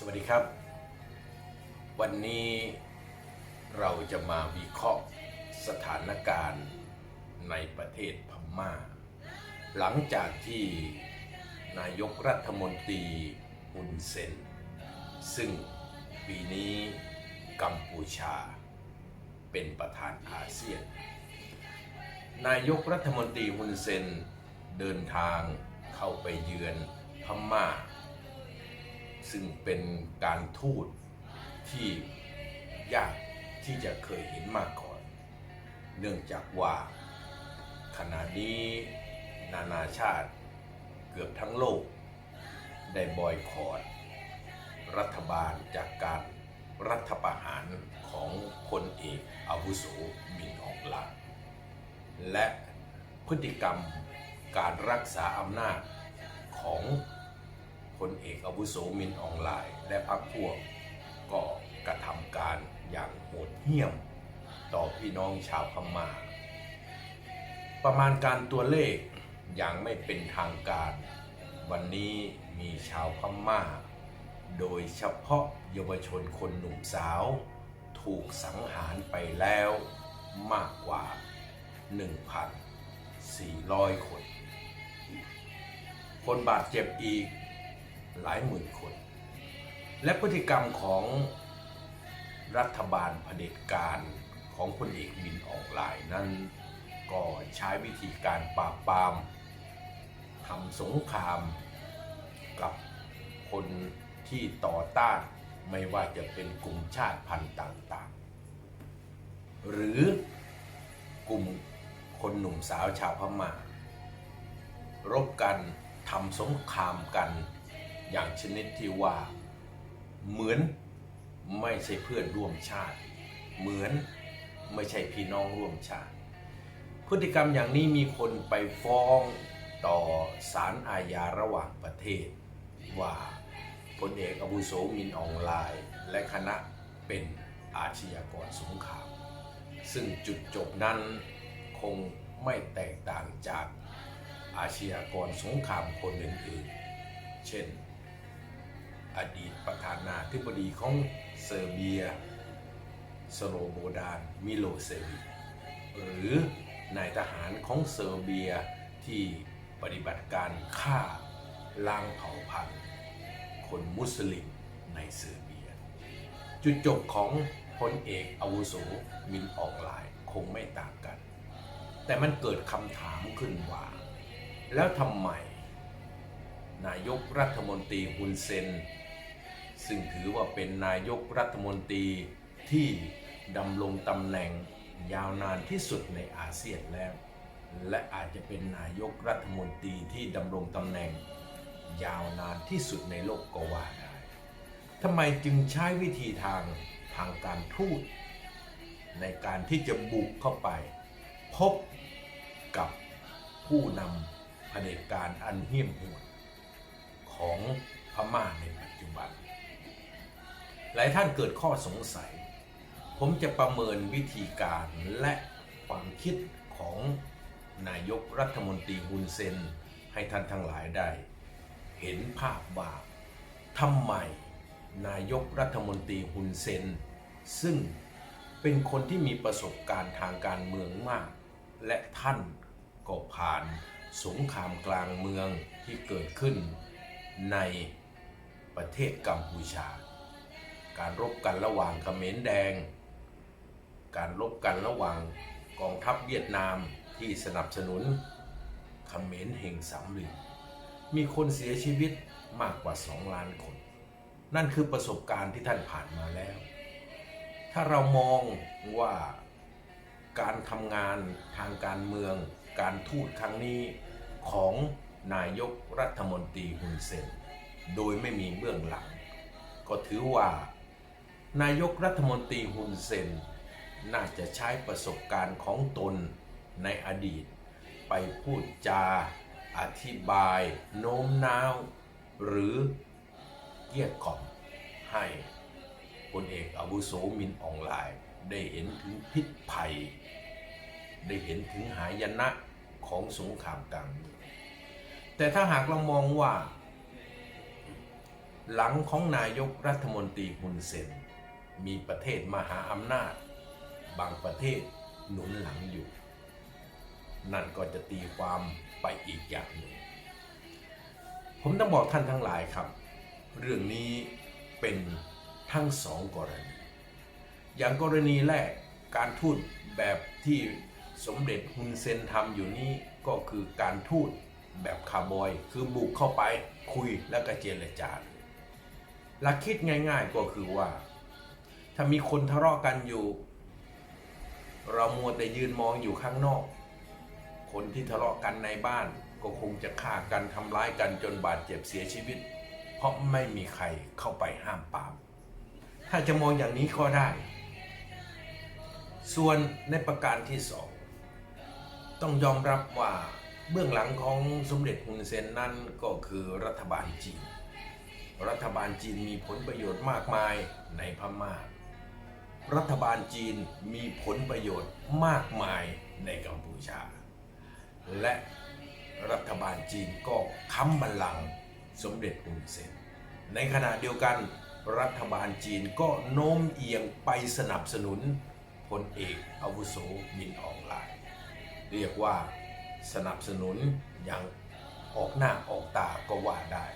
สวัสดีครับ วันนี้เราจะมาวิเคราะห์สถานการณ์ในประเทศพม่า หลังจากที่นายกรัฐมนตรีฮุนเซน ซึ่งปีนี้กัมพูชา เป็นประธานอาเซียน นายกรัฐมนตรีฮุนเซนเดินทางเข้าไปเยือนพม่า ซึ่งเป็นการทูตที่ยากที่จะเคยเห็นมาก่อน เนื่องจากว่าขณะนี้นานาชาติเกือบทั้งโลก ได้บอยคอรดรัฐบาลจากการรัฐประหารของพลเอกอาวุโสมินอองหลายและพฤติกรรมการรักษาอำนาจของ พลเอกอาวุโสมินอองหลายและพรรคพวกก็กระทำการอย่างโหดเหี้ยม ต่อพี่น้องชาวพม่า ประมาณการตัวเลขอย่างไม่เป็นทางการ วันนี้มีชาวพม่า โดยเฉพาะเยาวชนคนหนุ่มสาว ถูกสังหารไปแล้วมากกว่า 1,400 คน คนบาดเจ็บอีก หลายหมื่นคน และพฤติกรรมของรัฐบาลเผด็จการของพลเอกมินอองหลายนั้นก็ใช้วิธีการปราบปรามทำสงครามกับคนที่ต่อต้านไม่ว่าจะเป็นกลุ่มชาติพันธุ์ต่างๆ หรือกลุ่มคนหนุ่มสาวชาวพม่ารบกันทำสงครามกัน อย่างชนิดที่ว่าเหมือนไม่ใช่เพื่อนร่วมชาติ เหมือนไม่ใช่พี่น้องร่วมชาติ พฤติกรรมอย่างนี้มีคนไปฟ้องต่อศาลอาญาระหว่างประเทศ ว่าพลเอกอาวุโสมินอองไลน์ และคณะเป็นอาชญากรสงคราม ซึ่งจุดจบนั้นคงไม่แตกต่างจากอาชญากรสงครามคนอื่นๆ เช่น อดีตประธานาธิบดีของเซอร์เบีย สโลโบดาน มิโลเซวิหรือนายทหารของเซอร์เบียที่ปฏิบัติการฆ่าล้างเผ่าพันธุ์ คนมุสลิมในเซอร์เบีย จุดจบของพลเอกอาวุโสมินอองไลน์คงไม่ต่างกัน แต่มันเกิดคำถามขึ้นว่า แล้วทำไม นายกรัฐมนตรีฮุนเซน ซึ่งถือว่าเป็นนายกรัฐมนตรีที่ดำรงตำแหน่งยาวนานที่สุดในอาเซียนแล้ว และอาจจะเป็นนายกรัฐมนตรีที่ดำรงตำแหน่ง ยาวนานที่สุดในโลกก็ว่าได้ทำไมจึงใช้วิธีทางทางการทูตในการที่จะบุกเข้าไป พบกับผู้นำเผด็จการอันเหี้ยมโหด ของพม่าในปัจจุบัน หลายท่านเกิดข้อสงสัย ผมจะประเมินวิธีการและความคิดของนายกรัฐมนตรีฮุนเซน ให้ท่านทั้งหลายได้ เห็นภาพว่าทำไมนายกรัฐมนตรีฮุนเซน ซึ่งเป็นคนที่มีประสบการณ์ทางการเมืองมาก และท่านก็ผ่านสงครามกลางเมืองที่เกิดขึ้น ในประเทศกัมพูชา การรบกันระหว่างเขมรแดง การรบกันระหว่างกองทัพเวียดนามที่สนับสนุนเขมรเฮงสามลือมีคนเสียชีวิตมากกว่า 2 ล้านคน นั่นคือประสบการณ์ที่ท่านผ่านมาแล้ว ถ้าเรามองว่าการทำงานทางการเมือง การทูตครั้งนี้ของ นายกรัฐมนตรีฮุนเซน โดยไม่มีเบื้องหลัง ก็ถือว่า นายกรัฐมนตรีฮุนเซน น่าจะใช้ประสบการณ์ของตนในอดีต ไปพูดจา อธิบาย โน้มน้าว หรือเกลี้ยกล่อมให้พลเอกอาวุโสมินอองไลน์ ได้เห็นถึงพิษภัย ได้เห็นถึงหายนะของสงครามกลางเมือง แต่ถ้าหากเรามองว่า หลังของนายกรัฐมนตรีฮุนเซน มีประเทศมหาอำนาจ บางประเทศหนุนหลังอยู่ นั่นก็จะตีความไปอีกอย่างหนึ่งผมต้องบอกท่านทั้งหลายครับ เรื่องนี้เป็นทั้งสองกรณี อย่างกรณีแรกการทูตแบบที่สมเด็จฮุนเซนทำอยู่นี้ก็คือการทูต แบบคาร์บอย คือบุกเข้าไปคุยแล้วก็เจรจาหลักคิดง่าย ๆก็คือว่า ถ้ามีคนทะเลาะกันอยู่ เรามัวแต่ยืนมองอยู่ข้างนอก คนที่ทะเลาะกันในบ้านก็คงจะฆ่ากันทำร้ายกันจนบาดเจ็บเสียชีวิต เพราะไม่มีใครเข้าไปห้ามปรามถ้าจะมองอย่างนี้ก็ได้ ส่วนในประการที่สองต้องยอมรับว่า เบื้องหลังของสมเด็จฮุนเซนนั้นก็คือรัฐบาลจีน รัฐบาลจีนมีผลประโยชน์มากมายในพม่า รัฐบาลจีนมีผลประโยชน์มากมายในกัมพูชา และรัฐบาลจีนก็ค้ำบัลลังก์สมเด็จฮุนเซน ในขณะเดียวกันรัฐบาลจีนก็โน้มเอียงไปสนับสนุนพลเอกอาวุโสมินอองไลน์เรียกว่า สนับสนุนอย่างออกหน้าออกตาก็ว่าได้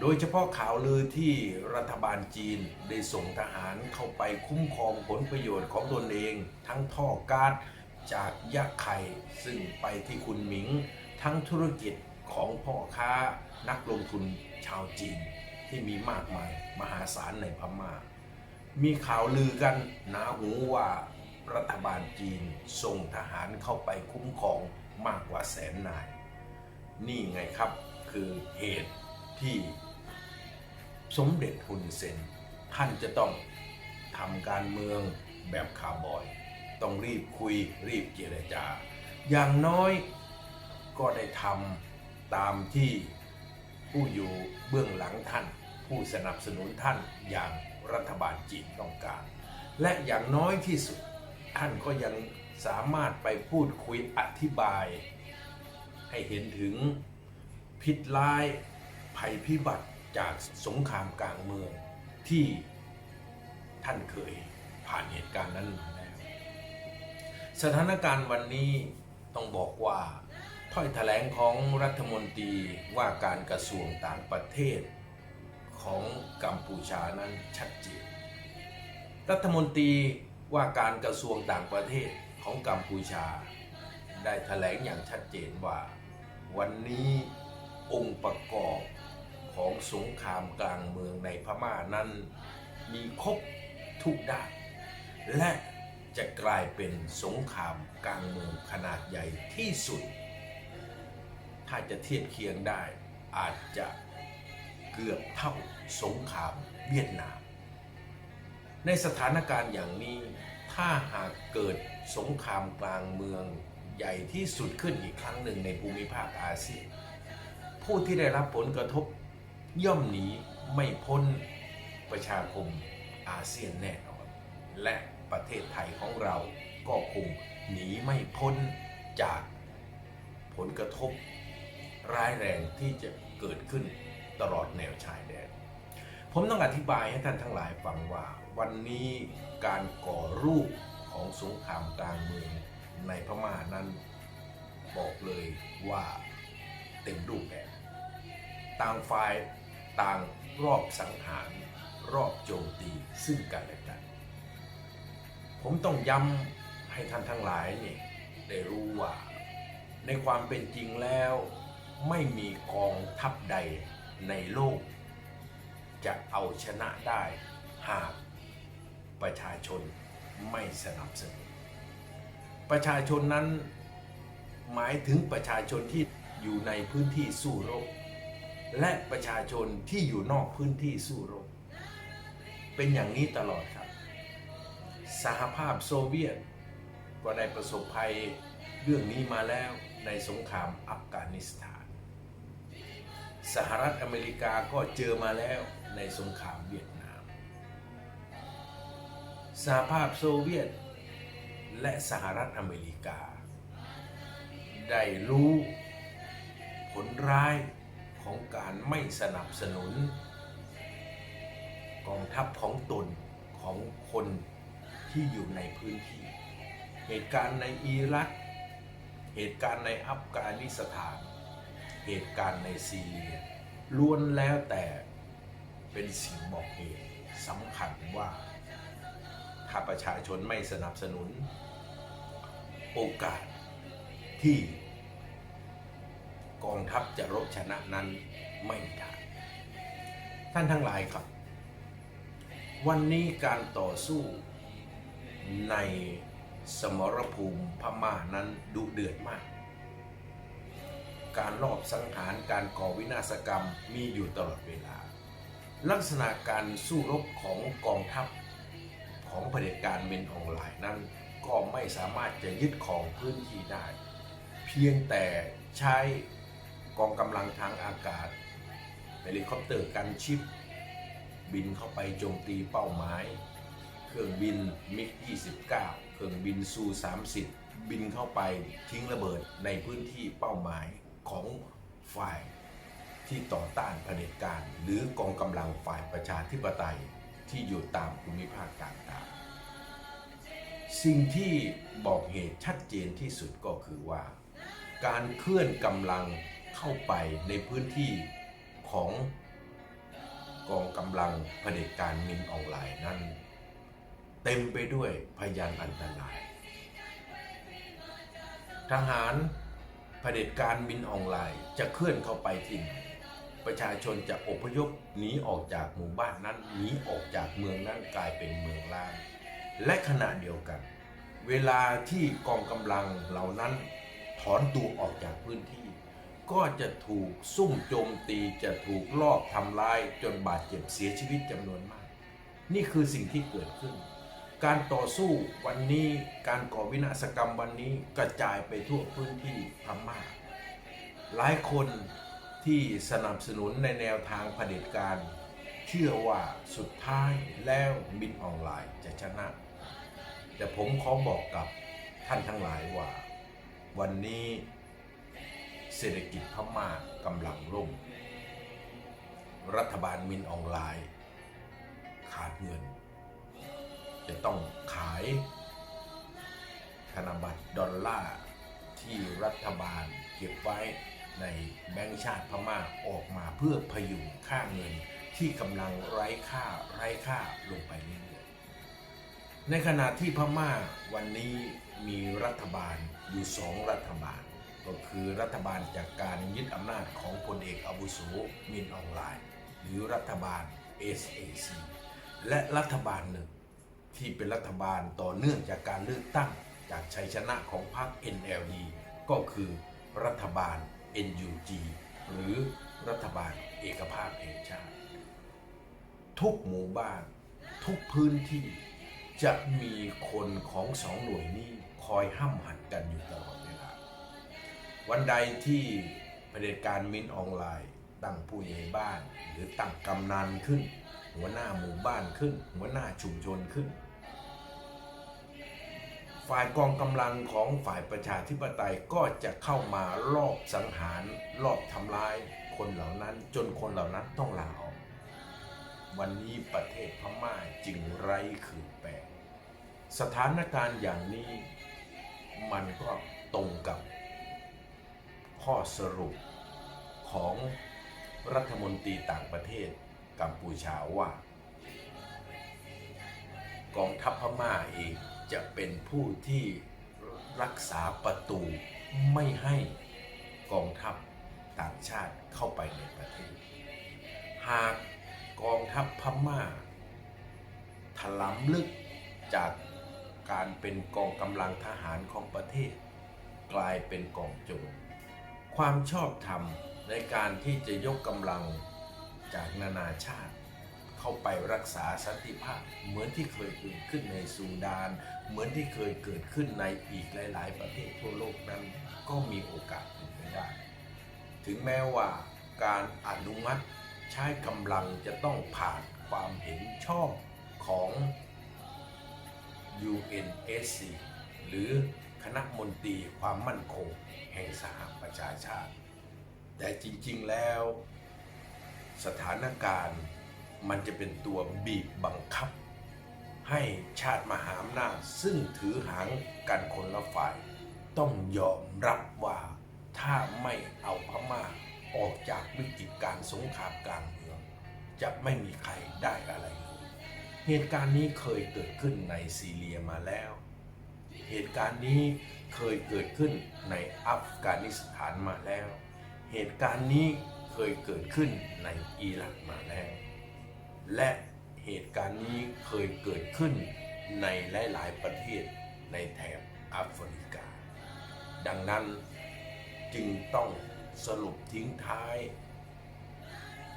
โดยเฉพาะข่าวลือที่รัฐบาลจีนได้ส่งทหารเข้าไปคุ้มครองผลประโยชน์ของตนเอง ทั้งท่อก๊าซจากยะไข่ซึ่งไปที่คุณหมิง ทั้งธุรกิจของพ่อค้านักลงทุนชาวจีนที่มีมากมายมหาศาลในพม่า มีข่าวลือกันหนาหูว่ารัฐบาลจีนส่งทหารเข้าไปคุ้มครอง มากกว่าแสนนาย นี่ไงครับคือเหตุที่สมเด็จฮุนเซน ท่านจะต้องทำการเมืองแบบคาร์บอย ต้องรีบคุยรีบเจรจา อย่างน้อยก็ได้ทำตามที่ผู้อยู่เบื้องหลังท่าน ผู้สนับสนุนท่านอย่างรัฐบาลจีนต้องการ และอย่างน้อยที่สุดท่านก็ยัง สามารถไปพูดคุยอธิบาย ให้เห็นถึงพิษร้ายภัยพิบัติจากสงครามกลางเมืองที่ท่านเคยผ่านเหตุการณ์นั้นมาแล้ว สถานการณ์วันนี้ต้องบอกว่าถ้อยแถลงของรัฐมนตรีว่าการกระทรวงต่างประเทศของกัมพูชานั้นชัดเจน รัฐมนตรีว่าการกระทรวงต่างประเทศ ของกัมพูชา ได้แถลงอย่างชัดเจนว่า วันนี้องค์ประกอบของสงครามกลางเมืองในพม่านั้น มีครบทุกด้าน และจะกลายเป็นสงครามกลางเมืองขนาดใหญ่ที่สุด ถ้าจะเทียบเคียงได้อาจจะเกือบเท่าสงครามเวียดนาม ในสถานการณ์อย่างนี้ ถ้าหากเกิดสงครามกลางเมืองใหญ่ที่สุดขึ้นอีกครั้งหนึ่งในภูมิภาคอาเซียน ผู้ที่ได้รับผลกระทบย่อมหนีไม่พ้นประชาคมอาเซียนแน่นอน และประเทศไทยของเราก็คงหนีไม่พ้นจากผลกระทบร้ายแรงที่จะเกิดขึ้นตลอดแนวชายแดน ผมต้องอธิบายให้ท่านทั้งหลายฟังว่า วันนี้การก่อรูปของสงครามกลางเมืองในพม่านั้นบอกเลยว่าเต็มรูปแบบ ต่างฝ่ายต่างรอบสังหาร รอบโจมตีซึ่งกันและกัน ผมต้องย้ำให้ท่านทั้งหลายเนี่ยได้รู้ว่า ในความเป็นจริงแล้วไม่มีกองทัพใดในโลก จะเอาชนะได้หาก ประชาชนไม่สนับสนุน ประชาชนนั้นหมายถึงประชาชนที่อยู่ในพื้นที่สู้รบ และประชาชนที่อยู่นอกพื้นที่สู้รบ เป็นอย่างนี้ตลอดครับ สหภาพโซเวียต ก็ได้ประสบภัยเรื่องนี้มาแล้วในสงครามอัฟกานิสถาน สหรัฐอเมริกาก็เจอมาแล้วในสงครามเวียด สหภาพโซเวียต และสหรัฐอเมริกา ได้รู้ผลร้ายของการไม่สนับสนุน กองทัพของตนของคนที่อยู่ในพื้นที่ เหตุการณ์ในอิรัก เหตุการณ์ในอัฟกานิสถาน เหตุการณ์ในซีเรียล้วนแล้วแต่เป็นสิ่งบอกเหตุสำคัญว่า ถ้าประชาชนไม่สนับสนุน โอกาสที่กองทัพจะรบชนะนั้นไม่มีทางท่านทั้งหลายครับ วันนี้การต่อสู้ในสมรภูมิพม่านั้นดุเดือดมาก การลอบสังหารการก่อวินาศกรรมมีอยู่ตลอดเวลา ลักษณะการสู้รบของกองทัพ ของเผด็จการเมนออนไลน์นั้น ก็ไม่สามารถจะยึดครองพื้นที่ได้ เพียงแต่ใช้กองกำลังทางอากาศเฮลิคอปเตอร์กันชิป บินเข้าไปโจมตีเป้าหมาย เครื่องบินมิก 29 เครื่องบินซู30 บินเข้าไปทิ้งระเบิดในพื้นที่เป้าหมายของฝ่ายที่ต่อต้านเผด็จการ หรือกองกำลังฝ่ายประชาธิปไตย ที่อยู่ตามภูมิภาคต่างๆ สิ่งที่บอกเหตุชัดเจนที่สุดก็คือว่า การเคลื่อนกำลังเข้าไปในพื้นที่ของกองกำลังเผด็จการมินออนไลน์นั้น เต็มไปด้วยพยานอันตราย ทหารเผด็จการมินออนไลน์จะเคลื่อนเข้าไปที่ไหน ประชาชนจะอพยพหนีออกจากหมู่บ้านนั้นหนีออกจากเมืองนั้นกลายเป็นเมืองล้างและขณะเดียวกัน เวลาที่กองกำลังเหล่านั้นถอนตัวออกจากพื้นที่ ก็จะถูกซุ่มโจมตีจะถูกลอบทำร้ายจนบาดเจ็บเสียชีวิตจำนวนมาก นี่คือสิ่งที่เกิดขึ้น การต่อสู้วันนี้การก่อวินาศกรรมวันนี้กระจายไปทั่วพื้นที่พม่าหลายคน ที่สนับสนุนในแนวทางเผด็จการ เชื่อว่าสุดท้ายแล้วบินออนไลน์จะชนะ แต่ผมขอบอกกับท่านทั้งหลายว่า วันนี้เศรษฐกิจพม่ากำลังล่ม รัฐบาลมินออนไลน์ ขาดเงิน จะต้องขายธนบัตรดอลลาร์ที่รัฐบาลเก็บไว้ ในแบงก์ชาติพม่าออกมาเพื่อพยุงค่าเงินที่กำลังไร้ค่าไร้ค่าลงไปเรื่อยๆ ในขณะที่พม่าวันนี้มีรัฐบาลอยู่สองรัฐบาล ก็คือรัฐบาลจากการยึดอำนาจของพลเอกอาวุโสมินออนไลน์หรือรัฐบาล SAC และรัฐบาลหนึ่งที่เป็นรัฐบาลต่อเนื่องจากการเลือกตั้งจากชัยชนะของพรรค NLD ก็คือรัฐบาล NUG หรือรัฐบาลเอกภาพแห่งชาติ ทุกหมู่บ้าน ทุกพื้นที่จะมีคนของสองหน่วยนี้คอยห้ำหันกันอยู่ตลอดเวลา วันใดที่เผด็จการมินออนไลน์ ตั้งผู้ใหญ่บ้าน หรือตั้งกำนันขึ้น หัวหน้าหมู่บ้านขึ้น หัวหน้าชุมชนขึ้น ฝ่ายกองกำลังของฝ่ายประชาธิปไตยก็จะเข้ามารอบสังหารรอบทำลายคนเหล่านั้นจนคนเหล่านั้นต้องลาออกวันนี้ประเทศพม่าจึงไร้คืนแปลสถานการณ์อย่างนี้มันก็ตรงกับข้อสรุปของรัฐมนตรีต่างประเทศกัมพูชาว่า กองทัพพม่าเอง จะเป็นผู้ที่รักษาประตูไม่ให้กองทัพต่างชาติเข้าไปในประเทศ หากกองทัพพม่า ถลำลึกจากการเป็นกองกำลังทหารของประเทศ กลายเป็นกองโจรความชอบธรรมในการที่จะยกกำลังจากนานาชาติ เข้าไปรักษาสันติภาพ เหมือนที่เคยเกิดขึ้นในซูดาน เหมือนที่เคยเกิดขึ้นในอีกหลาย ๆ ประเทศทั่วโลกนั้นก็มีโอกาสเป็นไปได้ ถึงแม้ว่าการอนุมัติใช้กำลังจะต้องผ่านความเห็นชอบของ UNSC หรือคณะมนตรีความมั่นคงแห่งสหประชาชาติ แต่จริงๆแล้ว สถานการณ์ มันจะเป็นตัวบีบบังคับ ให้ชาติมหาอำนาจซึ่งถือหางกันคนละฝ่าย ต้องยอมรับว่าถ้าไม่เอาพม่าออกจากวิกฤตการสงครามกลางเมือง จะไม่มีใครได้อะไรเลยเหตุการณ์นี้เคยเกิดขึ้นในซีเรียมาแล้ว เหตุการณ์นี้เคยเกิดขึ้นในอัฟกานิสถานมาแล้ว เหตุการณ์นี้เคยเกิดขึ้นในอิรักมาแล้ว และเหตุการณ์นี้เคยเกิดขึ้นในหลาย ๆ ประเทศในแถบแอฟริกา ดังนั้นจึงต้องสรุปทิ้งท้าย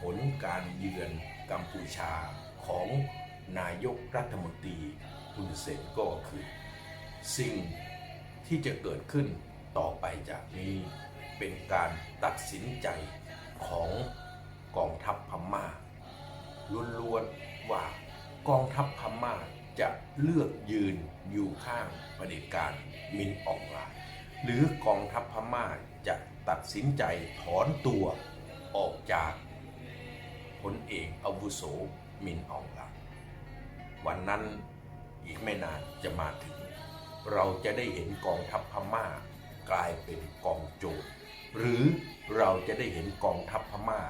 ผลการเยือนกัมพูชาของนายกรัฐมนตรีฮุนเซนก็คือ สิ่งที่จะเกิดขึ้นต่อไปจากนี้เป็นการตัดสินใจของกองทัพพม่า ล้วนๆว่ากองทัพพม่าจะเลือกยืนอยู่ข้างเผด็จการมินอองไลน์หรือกองทัพพม่าจะตัดสินใจถอนตัวออกจากพลเอกอาวุโสมินอองไลน์วันนั้นอีกไม่นานจะมาถึง เราจะได้เห็นกองทัพพม่ากลายเป็นกองโจรหรือเราจะได้เห็นกองทัพพม่า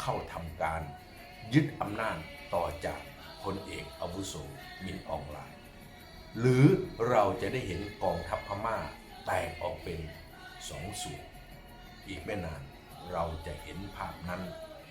เข้าทำการ ยึดอำนาจต่อจากพลเอกอาวุโสมินอองไลน์หรือเราจะได้เห็นกองทัพพม่าแตกออกเป็นสองส่วน อีกไม่นานเราจะเห็นภาพนั้น